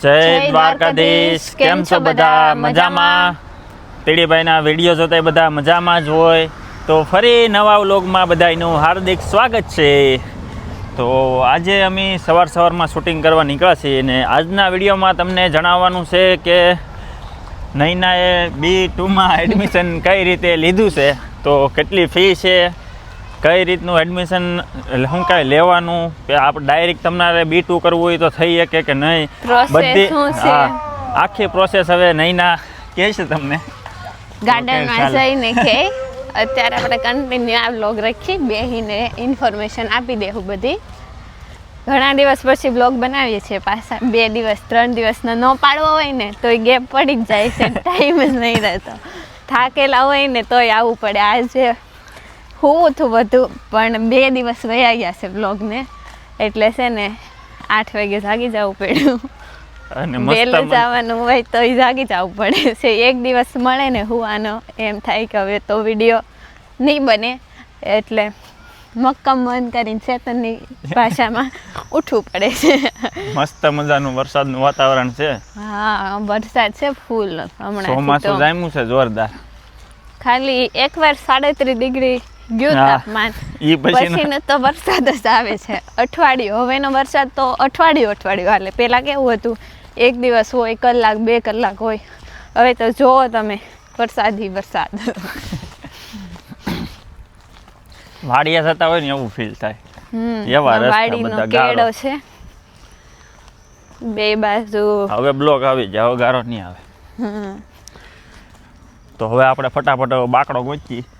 જય દ્વારકાધીશ. કેમ છો બધા? મજામાં? પીડીભાઈના વીડિયો જોતા બધા મજામાં જ હોય. તો ફરી નવા વ્લોગમાં બધાનું હાર્દિક સ્વાગત છે. તો આજે અમે સવાર સવારમાં શૂટિંગ કરવા નીકળ્યા છીએ અને આજના વિડીયોમાં તમને જણાવવાનું છે કે નૈનાએ બી ટુમાં એડમિશન કઈ રીતે લીધું છે? તો કેટલી ફી છે? કઈ રીતનું એડમિશન શું કાંઈ લેવાનું? કે આપણે ડાયરેક્ટ તમારે બી ટુ કરવું હોય તો થઈ શકે કે નહીં? બધી શું છે? આખી પ્રોસેસ હવે નૈના કહે છે તમને. ગાર્ડનમાં. જઈને કે અત્યારે આપણે કન્ટિન્યુ આ બ્લોગ રાખી બેહીને ઇન્ફોર્મેશન આપી દેવું બધી. ઘણા દિવસ પછી બ્લોગ બનાવીએ છીએ પાછા. બે દિવસ ત્રણ દિવસનો ન પાડવો હોય ને તોય ગેપ પડી જ જાય છે. ટાઈમ જ નહીં રહેતો. થાકેલા હોય ને તોય આવવું પડે. આજે હું તો બધું પણ બે દિવસ વયા ગયા છે બ્લોગને એટલે છે ને આઠ વાગે જાગી જવું પડ્યું. અને વહેલું જવાનું હોય તો જાગી જવું પડે છે. એક દિવસ મળે ને હુવાનો એમ થાય કે હવે તો વીડિયો નહીં બને. એટલે મક્કમ મન કરીને ચેતનની ભાષામાં ઉઠવું પડે છે. મસ્ત મજાનું વરસાદનું વાતાવરણ છે. હા વરસાદ છે ફૂલ હમણાં ચોમાસું જામ્યું છે જોરદાર. ખાલી એકવાર સાડત્રીસ ડિગ્રી ગયું તાપમાન. પછી તો વરસાદ જ આવે છે. અઠવાડિયું. હવેનો વરસાદ તો અઠવાડિયું અઠવાડિયું હાલે. પહેલાં કેવું હતું? એક દિવસ હોય કલાક બે કલાક હોય. હવે તો જોવો તમે. વરસાદી વરસાદ. વાડિયા થતા હોય ને એવું ફીલ થાય. હમ, એવા રસ્તા બધા છે. બે બાજુ. હવે બ્લોક આવી જાય હવે ગારો નહીં આવે. તો હવે આપણે ફટાફટ બાકડો ગોચી હમ.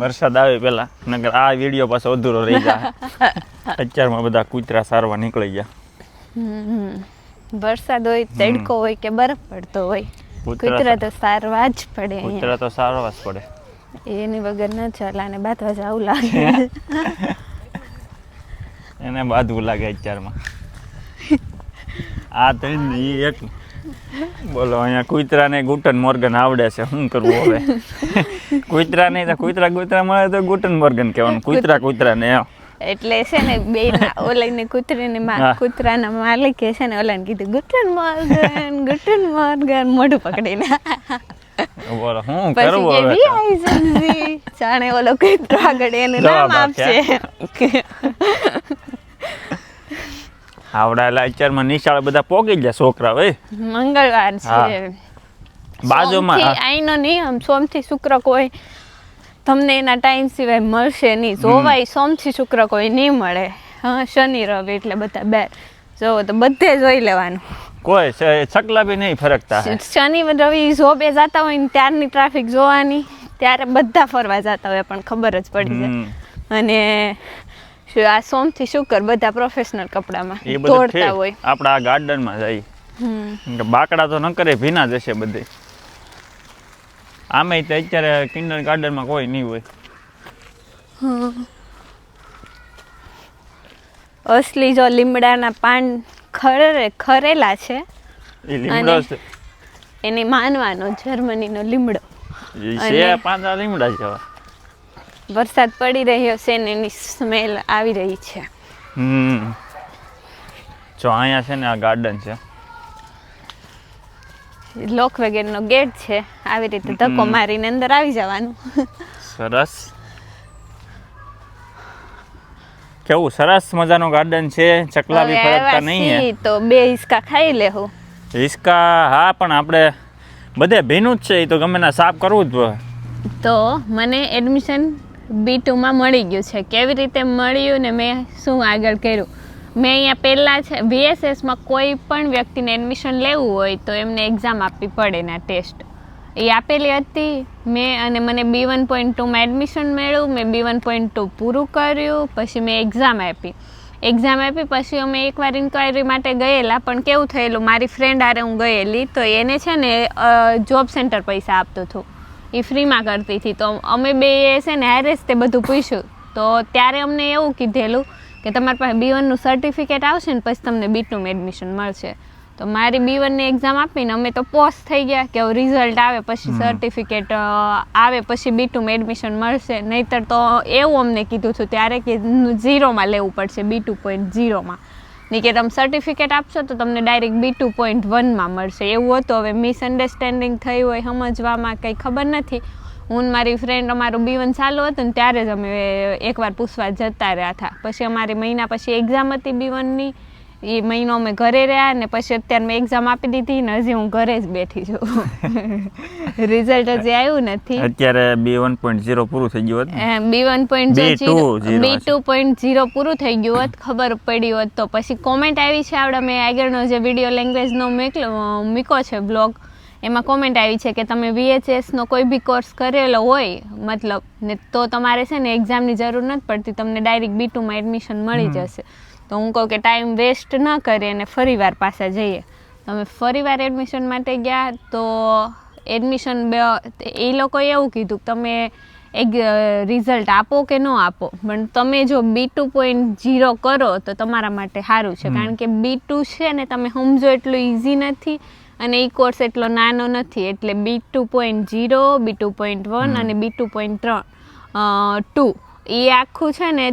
વરસાદ આવે પેલા નકર આ વીડિયો પાછો અધૂરો રહી જાય. અત્યારમાં બધા કૂતરા સારવા નીકળી ગયા. વરસાદ હોય તડકો હોય કે બરફ પડતો હોય કૂતરા તો સારવા જ પડે. કૂતરા તો સારવા જ પડે. એની વગર ન ચાલે અને બાથવા જવું લાગે. એને બાંધવું લાગે અત્યારમાં. આ તો ઈ એક બોલો અહીંયા કૂતરાને ગુટન મોર્ગન આવડે છે શું કરવું હવે? કૂતરા નહીં તો કૂતરા કૂતરા મળે તો ગુટન મોર્ગન કહેવાનું કૂતરા કૂતરાને એટલે છે ને બે ઓલાને કૂતરીને કૂતરાના માલિકે છે ને ઓલાને કીધું ગુટન મોર્ગન ગુટન મોર્ગન મોઢું પકડીને. બોલો કરવું હવે જાણે ઓલો કૂતરો આગળ એનું નામ આપશે. આવડાયેલા અત્યારમાં નિશાળ બધા પોગી ગયા છોકરા ભાઈ મંગળવાર છે. બાજુમાં આઈનો નિયમ સોમથી શુક્ર કોઈ તમને એના ટાઈમ સિવાય મળશે નહીં. જોવાય સોમથી શુક્ર કોઈ નહીં મળે. હા શનિ રવિ એટલે બધા બે. જોવો તો બધે જોઈ લેવાનું. કોઈ છકલા બી નહીં ફરકતા. શનિ રવિ જોબે જતા હોય ને ત્યારની ટ્રાફિક જોવાની ત્યારે બધા ફરવા જતા હોય પણ ખબર જ પડી જાય. અને આ સોમથી કર બધા પ્રોફેશનલ કપડામાં? એ બધું આપણે આ ગાર્ડનમાં જાય. હમ. બાકડા તો ન કરે ભીના જશે બધે. આમે તો અત્યારે કિન્ડર ગાર્ડનમાં કોઈ નહીં હોય. અસલી જો લીમડાના પાન ખરે ખરેલા છે એ લીમડો છે. એને માનવાનો જર્મનીનો લીમડો. છે પાંદડા લીમડા જેવા. વરસાદ પડી રહ્યો છે ને એની સ્મેલ આવી રહી છે. હમ. જો અહીંયા છે ને આ ગાર્ડન છે. લોક વગેરેનો ગેટ છે. આવી રીતે ધક્કો. મારીને અંદર આવી જવાનું. સરસ. કેવું સરસ મજાનો ગાર્ડન છે. ચકલા બી ફરકતા નહીં હે. તો બે હિસકા ખાઈ લેવું હિસકા હા પણ આપણે બધે ભીનું જ છે. એ તો ગમે સાફ કરવું જ તો મને એડમિશન બી ટુમાં મળી ગયું છે. કેવી રીતે મળ્યું ને મેં શું આગળ કર્યું? મેં અહીંયા પહેલાં છે વીએસએસમાં કોઈ પણ વ્યક્તિને એડમિશન લેવું હોય તો એમને એક્ઝામ આપવી પડે એના ટેસ્ટ એ આપેલી હતી. મેં અને મને બી વન પોઈન્ટ ટુમાં એડમિશન મેળવ્યું મેં બી વન પોઈન્ટ ટુ પૂરું કર્યું. પછી મેં એક્ઝામ આપી. એક્ઝામ આપી પછી અમે એકવાર ઇન્ક્વાયરી માટે ગયેલા, પણ કેવું થયેલું? મારી ફ્રેન્ડ આરે હું ગયેલી, તો એને છે ને જોબ સેન્ટર પૈસા આપતું હતું. એ ફ્રીમાં કરતી હતી. તો અમે બે છે ને હારે જ તે બધું પૂછ્યું. તો ત્યારે અમને એવું કીધેલું કે તમારી પાસે બી વનનું સર્ટિફિકેટ આવશે ને પછી તમને બી ટુમાં એડમિશન મળશે. તો મારી બી વનની એક્ઝામ આપીને અમે તો પોસ થઈ ગયા કે રિઝલ્ટ આવે પછી સર્ટિફિકેટ આવે પછી બી ટુમાં એડમિશન મળશે. નહીતર તો એવું અમને કીધું હતું ત્યારે કે ઝીરોમાં લેવું પડશે બી ટુ પોઈન્ટ ઝીરોમાં ની કે તમે સર્ટિફિકેટ આપશો તો તમને ડાયરેક્ટ બી ટુ પોઈન્ટ વનમાં મળશે. એવું હતું, હવે મિસઅન્ડરસ્ટેન્ડિંગ થઈ હોય, સમજવામાં કંઈ ખબર નથી. હું મારી ફ્રેન્ડ અમારું બી વન ચાલુ હતું ને ત્યારે જ અમે એકવાર પૂછવા જતા રહ્યા હતા. પછી અમારી મહિના પછી એક્ઝામ હતી બી વનની એ મહિનો અમે ઘરે રહ્યા ને પછી અત્યારે મેં એક્ઝામ આપી દીધી ને હજી હું ઘરે જ બેઠી છું. રિઝલ્ટ હજી આવ્યું નથી. અત્યારે બી વન પોઈન્ટ ઝીરો પૂરું થઈ ગયું હતું B one point B two point zero પૂરું થઈ ગયું હોત ખબર પડી હોત તો. પછી કોમેન્ટ આવી છે આપણે મેં આગળનો જે વીડિયો લેંગ્વેજનો મૂક્યો છે બ્લોગ એમાં કોમેન્ટ આવી છે કે તમે વીએચએસનો કોઈ બી કોર્સ કરેલો હોય મતલબ ને તો તમારે છે ને એક્ઝામની જરૂર નથી પડતી તમને ડાયરેક્ટ બી ટુમાં એડમિશન મળી જશે. તો હું કહું કે ટાઈમ વેસ્ટ ન કરીએ અને ફરીવાર પાછા જઈએ. તો અમે ફરીવાર એડમિશન માટે ગયા તો એડમિશન એ લોકોએ એવું કીધું કે તમે એક રિઝલ્ટ આપો કે ન આપો? પણ તમે જો બી ટુ પોઈન્ટ ઝીરો કરો તો તમારા માટે સારું છે. કારણ કે બી ટુ છે ને તમે સમજો એટલું ઇઝી નથી અને એ કોર્સ એટલો નાનો નથી. એટલે B two point zero B two point one અને બી ટુ પોઈન્ટ ત્રણ ટુ એ આખું છે ને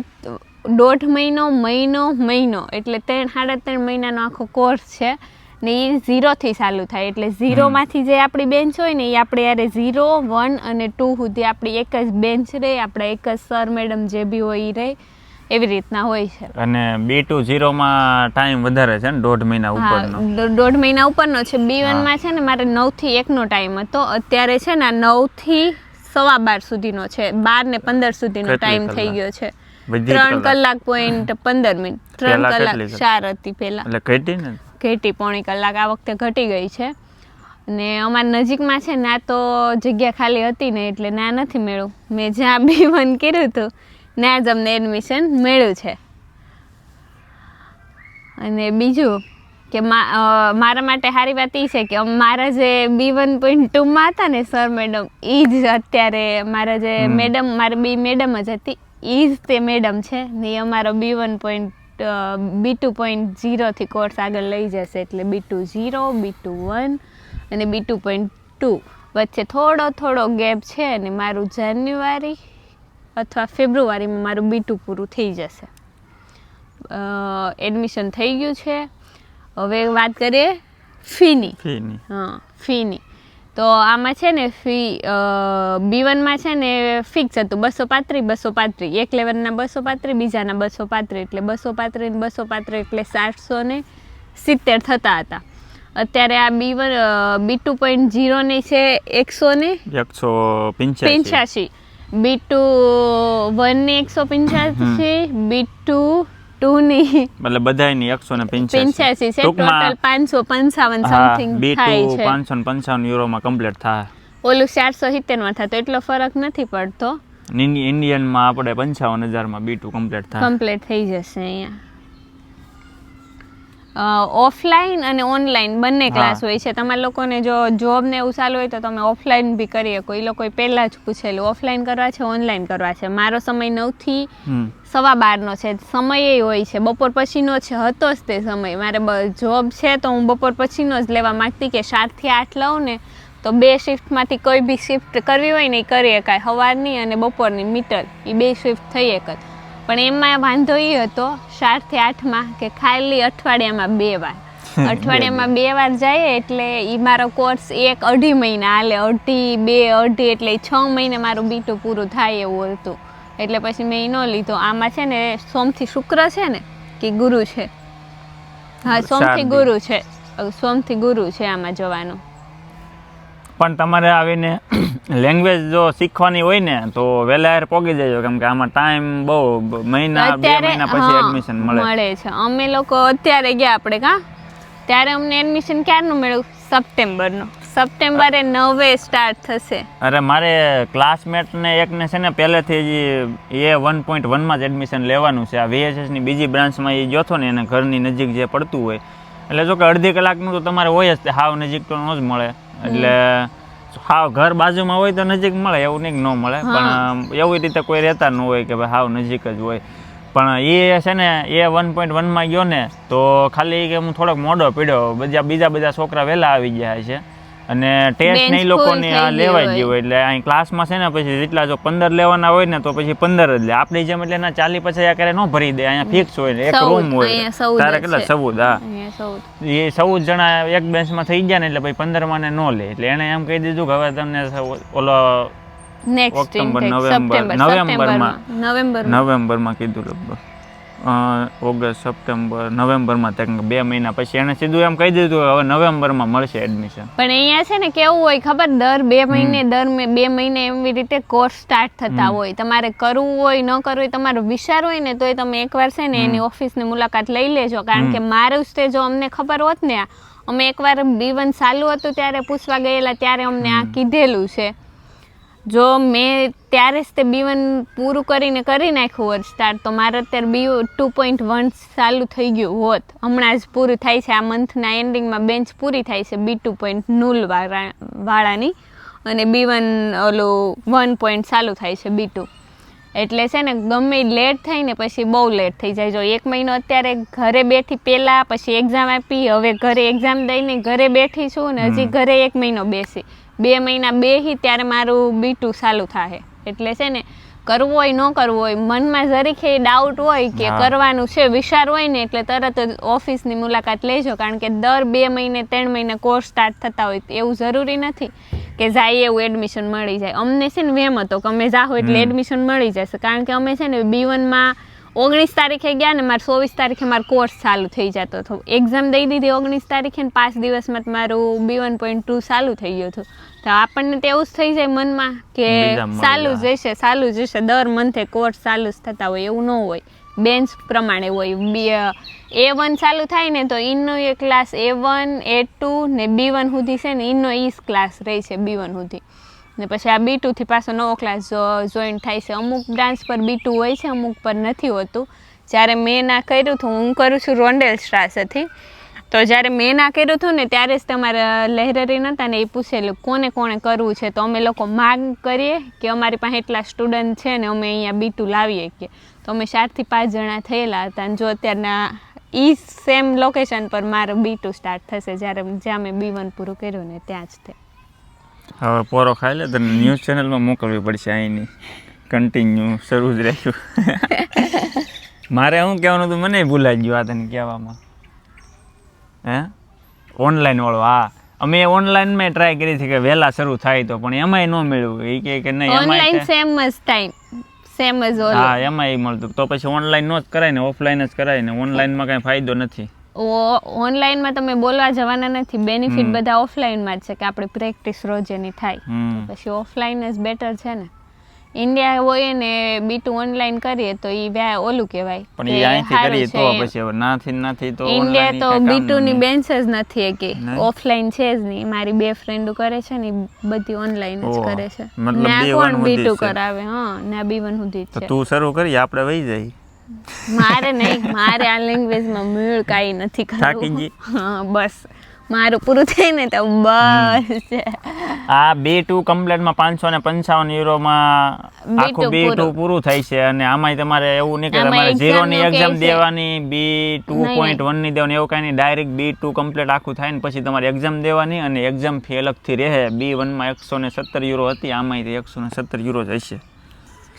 દોઢ મહિનો મહિનો મહિનો. એટલે ત્રણ સાડા ત્રણ મહિનાનો આખો કોર્સ છે ને એ ઝીરોથી ચાલુ થાય. એટલે ઝીરોમાંથી જે આપણી બેન્ચ હોય ને એ આપણે યારે ઝીરો વન અને ટુ સુધી આપણી એક જ બેન્ચ રહે. આપણા એક જ સર મેડમ જે બી હોય એ રહે. એવી રીતના હોય છે. અને બી ટુ ઝીરોમાં ટાઈમ વધારે છે ને દોઢ મહિના ઉપરનો? દોઢ મહિના ઉપરનો છે. બી વનમાં છે ને મારે નવથી એકનો ટાઈમ હતો. અત્યારે છે ને નવથી સવા બાર સુધીનો છે. બાર ને પંદર સુધીનો ટાઈમ થઈ ગયો છે. ત્રણ કલાક. પોઈન્ટ પંદર મિનિટ. ત્રણ કલાક ચાર હતી પહેલા. ઘટી ને? ઘટી પોણી કલાક. આ વખતે ઘટી ગઈ છે. ને અમારા નજીકમાં છે ના તો જગ્યા ખાલી હતી ને એટલે ના નથી મેળવું મેં જ્યાં બી વન કર્યું હતું ત્યાં જ અમને એડમિશન મેળ્યું છે. અને બીજું કે મારા માટે સારી વાત એ છે કે મારા જે બી વન પોઈન્ટ ટુમાં હતા ને સર મેડમ એ જ અત્યારે મારા જે મેડમ મારી બી મેડમ જ હતી એ જ તે મેડમ છે. ને એ અમારો B one point B two point ઝીરોથી course આગળ લઈ જશે એટલે B two zero B two one અને બી ટુ પોઈન્ટ ટુ વચ્ચે થોડો થોડો ગેપ છે અને મારું જાન્યુઆરી અથવા ફેબ્રુઆરીમાં મારું બી ટુ પૂરું થઈ જશે. એડમિશન થઈ ગયું છે. હવે વાત કરીએ ફીની. ફીની. હા ફીની. તો આમાં છે ને ફી બી વનમાં છે ને ફિક્સ હતું. બસો પાંત્રીસ બસો પાંત્રીસ. એક લેવલના બસો પાંત્રીસ બીજાના બસો પાંત્રીસ. એટલે બસો પાંત્રીસ ને બસો પાંત્રીસ એટલે સાતસો ને સિત્તેર થતા હતા. અત્યારે આ B one B two point ઝીરોની છે એકસો ને એકસો પંચ્યાસી. બી ટુ વનની એકસો પંચ્યાસી. બી ટુ ટુની. એટલે બધાયની એકસો ને પંચ્યાસી. છે ટોટલ પાંચસો પંચાવન સમથિંગ થાય છે. પાંચસો ને પંચાવન યુરોમાં કમ્પ્લીટ થાય. ઓલું ચારસો સિત્તેરમાં થતો એટલો ફરક નથી પડતો? ઇન્ડિયન ઇન્ડિયનમાં આપણે પંચાવન હજારમાં બી ટુ કમ્પ્લીટ થાય. કમ્પ્લીટ થઈ જશે અહીંયા. ઓફલાઈન અને ઓનલાઈન બંને ક્લાસ હોય છે. તમારા લોકોને જો જોબ ને એવું ચાલુ હોય તો તમે ઓફલાઈન બી કરી શકો. એ લોકોએ પહેલાં જ પૂછેલું ઓફલાઈન કરવા છે ઓનલાઈન કરવા છે? મારો સમય નવથી સવા બારનો છે સમય એ હોય છે. બપોર પછીનો છે હતો જ તે સમય. મારે જોબ છે તો હું બપોર પછીનો જ લેવા માગતી કે સાતથી આઠ લઉં ને તો બે શિફ્ટમાંથી કોઈ બી શિફ્ટ કરવી હોય ને એ કરી શકાય. સવારની અને બપોરની મીટર. એ બે શિફ્ટ થઈ એક જ. પણ એમાં વાંધો એ હતો સાતથી આઠમાં કે ખાલી અઠવાડિયામાં બે વાર. અઠવાડિયામાં બે વાર જાય એટલે એ મારો કોર્સ એક અઢી મહિના હાલે. અઢી બે અઢી એટલે છ મહિને મારું બીટું પૂરું થાય એવું હતું. એટલે પછી મેં એ ન લીધો. આમાં છે ને સોમથી શુક્ર છે ને કે ગુરુ છે. હા સોમથી ગુરુ છે. સોમથી ગુરુ છે આમાં જવાનું. પણ તમારે આવીને લેંગ્વેજ જો શીખવાની હોય ને તો વહેલા એર પોગી જજો કેમ કે આમાં ટાઈમ બહુ મહિના બે મહિના પછી એડમિશન મળે. મળે છે. અમે લોકો અત્યારે ગયા આપણે કા? ત્યારે અમને એડમિશન ક્યારનું મળ્યું? સપ્ટેમ્બરનું સપ્ટેમ્બરે નવે સ્ટાર્ટ થશે. અરે મારે ક્લાસમેટને એકને છે ને પહેલેથી જ એ વન પોઈન્ટ વનમાં જ એડમિશન લેવાનું છે. આ વીએસએસની ની બીજી બ્રાન્ચમાં એ ગયો હતો ને એને ઘરની નજીક જે પડતું હોય. એટલે જો કે અડધી કલાકનું તો તમારે હોય જ તે હાવ નજીક તો ન જ મળે. એટલે હાવ ઘર બાજુમાં હોય તો નજીક મળે એવું નહીં ન મળે. પણ એવી રીતે કોઈ રહેતા ન હોય કે ભાઈ હાવ નજીક જ હોય. પણ એ છે ને એ વન પોઈન્ટ વનમાં ગયો ને તો ખાલી કે હું થોડોક મોડો પીડ્યો. બીજા બીજા બધા છોકરા વહેલા આવી ગયા છે. અને ટેસ્ટ ને લોકોને ગઈ હોય. એટલે અહીં ક્લાસમાં છે ને પછી જેટલા જો પંદર લેવાના હોય ને તો પછી પંદર જ લે. આપણી જેમ એટલે એના ચાલી પછી કરે ન ભરી દે. અહીંયા ફિક્સ હોય ને એક રૂમ હોય તારે કેટલા? ચૌદ હા. એ ચૌદ જણા એક બેન્ચમાં થઈ ગયા ને એટલે પછી પંદરમાં ને ન લે. એટલે એને એમ કહી દીધું કે હવે તમને ઓલો નેક્સ્ટ ઓક્ટોબર, નવેમ્બર, નવેમ્બરમાં. નવેમ્બર નવેમ્બરમાં કીધું લગભગ. ઓગસ્ટ સપ્ટેમ્બર નવેમ્બરમાં તક બે મહિના પછી એને સીધું એમ કહી દીધું હવે નવેમ્બરમાં મળશે એડમિશન પણ અહીંયા છે ને કેવું હોય ખબર દર બે મહિને દર મે- બે મહિને એવી રીતે કોર્સ સ્ટાર્ટ થતા હોય. તમારે કરવું હોય ન કરવું હોય તમારો વિચાર હોય ને તોય તમે એકવાર છે ને એની ઓફિસની મુલાકાત લઈ લેજો. કારણ કે મારું જ જો અમને ખબર હોત ને અમે એકવાર બી વન ચાલુ હતું ત્યારે પૂછવા ગયેલા ત્યારે અમને આ કીધેલું છે. જો મેં ત્યારે જ તે બી વન પૂરું કરીને કરી નાખ્યું હોત સ્ટાર્ટ તો મારે અત્યારે બી ટુ પોઈન્ટ વન ચાલુ થઈ ગયું હોત. હમણાં જ પૂરું થાય છે. આ મંથના એન્ડિંગમાં બેન્ચ પૂરી થાય છે બી ટુ પોઈન્ટ નુલ વાળાની. અને બી વન ઓલું વન પોઈન્ટ ચાલુ થાય છે બી ટુ એટલે છે ને ગમે લેટ થાય ને પછી બહુ લેટ થઈ જાય. જો એક મહિનો અત્યારે ઘરે બેઠી પહેલાં પછી એક્ઝામ આપી હવે ઘરે એક્ઝામ દઈને ઘરે બેઠી છું ને હજી ઘરે એક મહિનો બેસી. બે મહિના બેહી ત્યારે મારું બીટું ચાલુ થાય એટલે છે ને કરવું હોય ન કરવું હોય મનમાં જરીકે ડાઉટ હોય કે કરવાનું છે વિચાર હોય ને એટલે તરત જ ઓફિસની મુલાકાત લેજો. કારણ કે દર બે મહિને ત્રણ મહિને કોર્સ સ્ટાર્ટ થતા હોય એવું જરૂરી નથી કે જાય એવું એડમિશન મળી જાય. અમને છે ને વેમ હતો કે અમે જાઓ એટલે એડમિશન મળી જશે. કારણ કે અમે છે ને બી વનમાં ઓગણીસ તારીખે ગયા ને મારે ચોવીસ તારીખે મારો કોર્સ ચાલુ થઈ જતો હતો. એક્ઝામ દઈ દીધી ઓગણીસ તારીખે ને પાંચ દિવસમાં મારું બી વન પોઈન્ટ ટુ ચાલુ થઈ ગયું હતું. તો આપણને તો એવું જ થઈ જાય મનમાં કે ચાલુ જ. જશે ચાલુ જ જશે દર મંથે કોર્સ ચાલુ જ થતા હોય એવું ન હોય. બેન્ચ પ્રમાણે હોય. બી એ વન ચાલુ થાય ને તો ઇનનો A class A one A two ને બી વન સુધી છે ને ઇનનો ઈ ક્લાસ રહે છે બી વન સુધી. ને પછી આ બી ટુથી પાછો નવો ક્લાસ જોઈન થાય છે. અમુક ડાન્સ પર બી ટુ હોય છે, અમુક પર નથી હોતું. જ્યારે મેં ના કર્યું હતું, હું કરું છું રોન્ડેલ સ્ટ્રાસેથી તો જ્યારે મેં ના કર્યું હતું ને, ત્યારે જ તમારા લહેરરી નહોતા ને એ પૂછેલું, કોને કોણે કરવું છે? તો અમે લોકો માગ કરીએ કે અમારી પાસે એટલા સ્ટુડન્ટ છે ને, અમે અહીંયા બી ટુ લાવીએ કે. તો અમે ચારથી પાંચ જણા થયેલા હતા અને જો અત્યારના એ સેમ લોકેશન પર મારું બી ટુ સ્ટાર્ટ થશે જ્યારે, જ્યાં મેં બી વન પૂરું કર્યું ને, ત્યાં જ તે. હવે પોરો ખાઈ લે તો ન્યૂઝ ચેનલમાં મોકલવી પડશે અહીંની. કન્ટિન્યુ શરૂ જ રાખ્યું. મારે શું કહેવાનું હતું મને ભૂલાઈ ગયું આ તને કહેવામાં. હે? ઓનલાઈન વાળો હા. અમે ઓનલાઈનમાં ટ્રાય કરી હતી કે વહેલા શરૂ થાય તો પણ એમાંય ન મળ્યું એ કહે કે નહીં ઓનલાઈન સેમ જ ટાઈમ સેમ જ હા એમાંય મળતું. તો પછી ઓનલાઈન નો જ કરાય ને ઓફલાઈન જ કરાય ને. ઓનલાઈનમાં કાંઈ ફાયદો નથી. ઓનલાઈનમાં તમે બોલવા જવાના નથી. બેનિફિટ. બધા ઓફલાઈનમાં જ છે કે આપણે પ્રેક્ટિસ રોજ એની થાય. પછી ઓફલાઈન જ બેટર છે ને. ઇન્ડિયા હોય ને બીટું ઓનલાઈન કરીએ તો એ વ્યા ઓલું કહેવાય પણ અહીંથી કરીએ તો પછી નાથી નાથી તો ઇન્ડિયા તો બી ટુ ની બેન્ચ જ નથી કે? ઓફલાઈન છે જ નહીં. મારી બે ફ્રેન્ડો કરે છે ને બધી ઓનલાઈન જ કરે છે. મતલબ ના B1 કોણ ટુ બીટુ કરાવે? હા ના બી વન સુધી તો તું શરૂ કરી આપણે વહી જાય મારે નહીં મારે આ લેંગ્વેજમાં મૂળ કાંઈ નથી કરવું. હા બસ. મારું પૂરું થઈ ને તો બસ આ બે ટુ કમ્પ્લેટમાં પાંચસો ને પંચાવન યુરોમાં આખું બી ટુ પૂરું. થાય છે અને આમાંય તમારે એવું નહીં કે તમારે ઝીરો ની એક્ઝામ દેવાની બી ટુ પોઈન્ટ વનની દેવાની એવું કાંઈ નહીં. ડાયરેક્ટ બી ટુ કમ્પ્લેટ આખું થાય ને પછી તમારે એક્ઝામ દેવાની અને એક્ઝામ ફી અલગથી રહે. બી વનમાં એકસો ને સત્તર યુરો હતી આમાંય એકસો ને સત્તર યુરો જ હશે.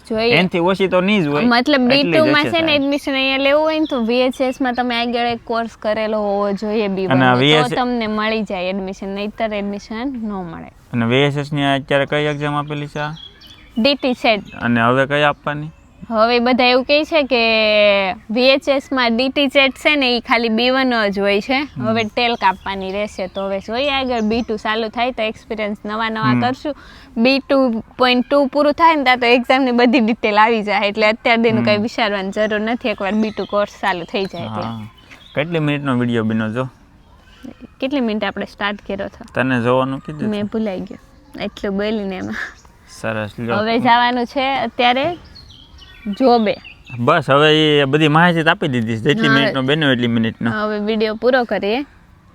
જોઈએ. એનથી ઓછી તો નહીં જ હોય. મતલબ બી ટુ માં છે ને એડમિશન અહીંયા લેવું હોય ને તો VHS માં તમે આગળ એક કોર્સ કરેલો હોવો જોઈએ બી તો તમને મળી જાય એડમિશન નહીતર એડમિશન ન મળે. અને VSS ની અત્યારે કઈ એક્ઝામ આપેલી છે ડીટી સેટ અને હવે કઈ આપવાની? હવે બધા એવું કહે છે કે વીએચએસમાં માં ડીટી ચેટ છે ને એ ખાલી બી વન જ હોય છે. હવે ટેલ કાપવાની રહેશે તો હવે જોઈએ આગળ. બી ટુ ચાલુ થાય તો એક્સપિરિયન્સ નવા નવા કરશું. બી ટુ પોઈન્ટ ટુ પૂરું થાય ને ત્યાં તો એક્ઝામની બધી ડિટેલ આવી જાય. એટલે અત્યાર દીનું કંઈ વિચારવાની જરૂર નથી. એકવાર બી ટુ કોર્સ ચાલુ થઈ જાય એટલે. કેટલી મિનિટનો વીડિયો બન્યો જો? કેટલી મિનિટ આપણે સ્ટાર્ટ કર્યો હતો? તને જોવાનું કીધું મેં ભૂલાઈ ગયું. એટલું બોલીને એમાં. સરસ હવે જવાનું છે અત્યારે જોબે બસ હવે એ બધી માહિતી આપી દીધી છે. જેટલી. મિનિટનો બેનો એટલી મિનિટનો હવે વીડિયો પૂરો કરીએ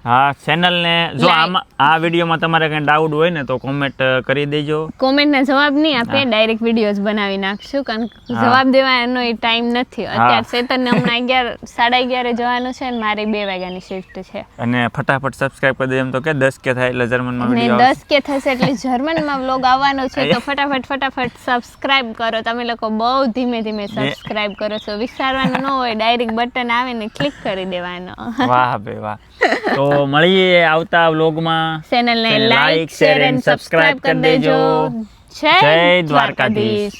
હા ચેનલને જો આમાં આ વિડીયોમાં તમારે કંઈ ડાઉટ હોય ને તો કોમેન્ટ કરી દેજો. કોમેન્ટના જવાબ નહીં આપે ડાયરેક્ટ વિડીયોઝ બનાવી નાખશું કારણ કે. જવાબ દેવાનો એ ટાઈમ નથી. અત્યારે સેતનને હમણાં અગિયાર સાડા અગિયારે જવાનું છે ને મારી બે વાગ્યાની શિફ્ટ છે. અને ફટાફટ સબસ્ક્રાઇબ કરી દેજો એમ તો કે દસ કે થાય એટલે જર્મનમાં ને વીડિયો દસ કે થશે એટલે જર્મનમાં વ્લોગ આવવાનો છે તો ફટાફટ ફટાફટ સબસ્ક્રાઇબ કરો. તમે લોકો બહુ ધીમે ધીમે સબસ્ક્રાઇબ કરો છો. વિચારવાનું ન હોય ડાયરેક્ટ બટન આવે ને ક્લિક કરી દેવાનો. વાહ બે વાહ. તો મળીએ આવતા વ્લોગમાં. ચેનલને લાઈક શેર એન્ડ સબસ્ક્રાઇબ કરી દેજો. જય. દ્વારકાધીશ.